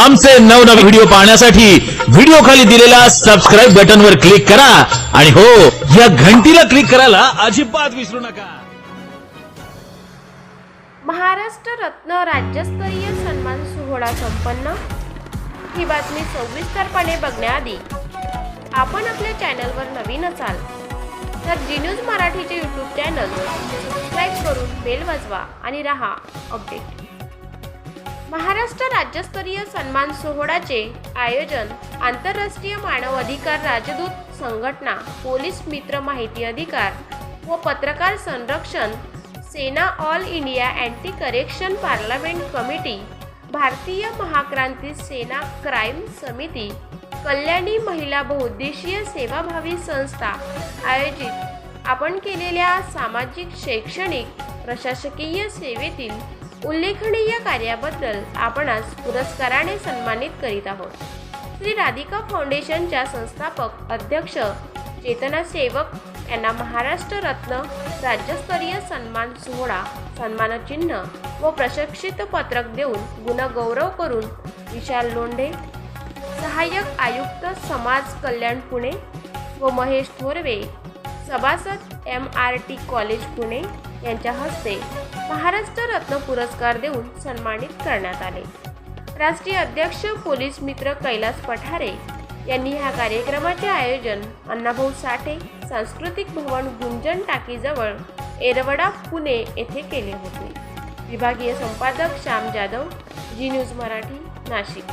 आमचे नवनवे व्हिडिओ पाहण्यासाठी व्हिडिओ खाली दिलेल्या सबस्क्राईब बटनवर क्लिक करा. आणि हो या घंटीला क्लिक करायला अजिबात विसरू नका. महाराष्ट्र रत्न राज्यस्तरीय सन्मान सोहळा संपन्न. ही बातमी सविस्तरपणे बघण्याआधी आपण आपल्या चॅनलवर नवीन असाल तर जी न्यूज मराठीचे यूट्यूब चॅनल सबस्क्राईब करून बेल वाजवा आणि रहा अपडेट महाराष्ट्र राज्यस्तरीय सन्मान सोहळ्याचे आयोजन आंतरराष्ट्रीय मानव अधिकार राजदूत संघटना पोलीस मित्र माहिती अधिकार व पत्रकार संरक्षण सेना all India anti correction parliament committee Bharatiya Mahakranti Sena crime समिती कल्याणी महिला बहुद्देशीय सेवाभावी संस्था आयोजित. आपण केलेल्या सामाजिक शैक्षणिक प्रशासकीय सेवेतील उल्लेखनीय कार्याबद्दल आपणास पुरस्काराने सन्मानित करीत आहोत. श्री राधिका फाउंडेशनच्या संस्थापक अध्यक्ष चेतना सेवक यांना महाराष्ट्र रत्न राज्यस्तरीय सन्मान सोहळा सन्मानचिन्ह व प्रशिक्षित पत्रक देऊन गुणगौरव करून विशाल लोंढे सहाय्यक आयुक्त समाज कल्याण पुणे व महेश थोरवे सभासद M R T college Pune यांच्या हस्ते महाराष्ट्र रत्न पुरस्कार देऊन सन्मानित करण्यात आले. राष्ट्रीय अध्यक्ष पोलीस मित्र कैलास पठारे यांनी ह्या कार्यक्रमाचे आयोजन अण्णाभाऊ साठे सांस्कृतिक भवन गुंजन टाकीजवळ एरवडा पुणे येथे केले होते. विभागीय संपादक श्याम जाधव जी न्यूज मराठी नाशिक.